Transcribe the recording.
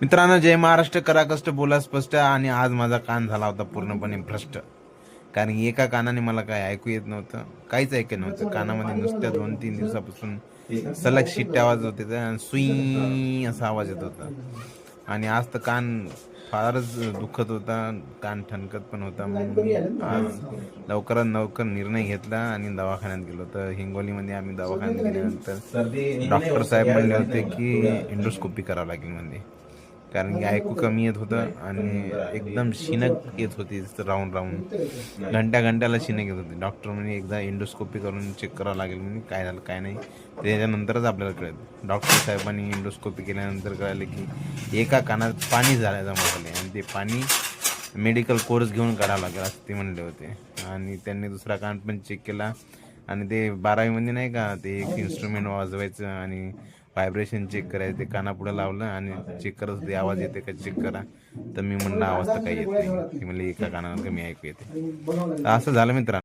मित्रांनो जय महाराष्ट्र. करा कष्ट बोला स्पष्ट आणि आज माझा कान झाला होता पूर्णपणे भ्रष्ट. कारण एका कानाने मला काय ऐकू येत नव्हतं काहीच ऐकत नव्हतं. कानामध्ये नुसत्या दोन तीन दिवसापासून सलग शिट्टे आवाज होते आणि सुई असा आवाज येत होता. आणि आज तर कान फारच दुखत होता कान ठणकत पण होता. मग मी आज लवकरात लवकर निर्णय घेतला आणि दवाखान्यात गेलो. तर हिंगोलीमध्ये आम्ही दवाखान्यात गेल्यानंतर डॉक्टर साहेब म्हणले होते की एंडोस्कोपी करावं लागेल म्हणजे कारण की ऐकू कमी येत होतं आणि एकदम शिनक येत होती राहून राहून घंट्या घंट्याला शिनक येत होती. डॉक्टर म्हणे एकदा एंडोस्कोपी करून चेक करावं लागेल. म्हणजे काय झालं काय नाही. त्याच्यानंतरच आपल्याला कळत डॉक्टर साहेबांनी एंडोस्कोपी केल्यानंतर कळलं की एका कानात पाणी झालं जमा झाले आणि ते पाणी मेडिकल कोर्स घेऊन काढावं लागेल असं ते म्हणले होते. आणि त्यांनी दुसरा कान पण चेक केला. आणि ते बारावीमध्ये नाही का ते एक इन्स्ट्रुमेंट वाजवायचं आणि व्हायब्रेशन चेक करायचं ते कानापुढं लावलं आणि चेक करत होते आवाज येते का चेक करा. तर मी म्हणलं आवाज तर काही येत नाही. ते एका कानानं कमी ऐकू येते. तर असं झालं मित्रांनो.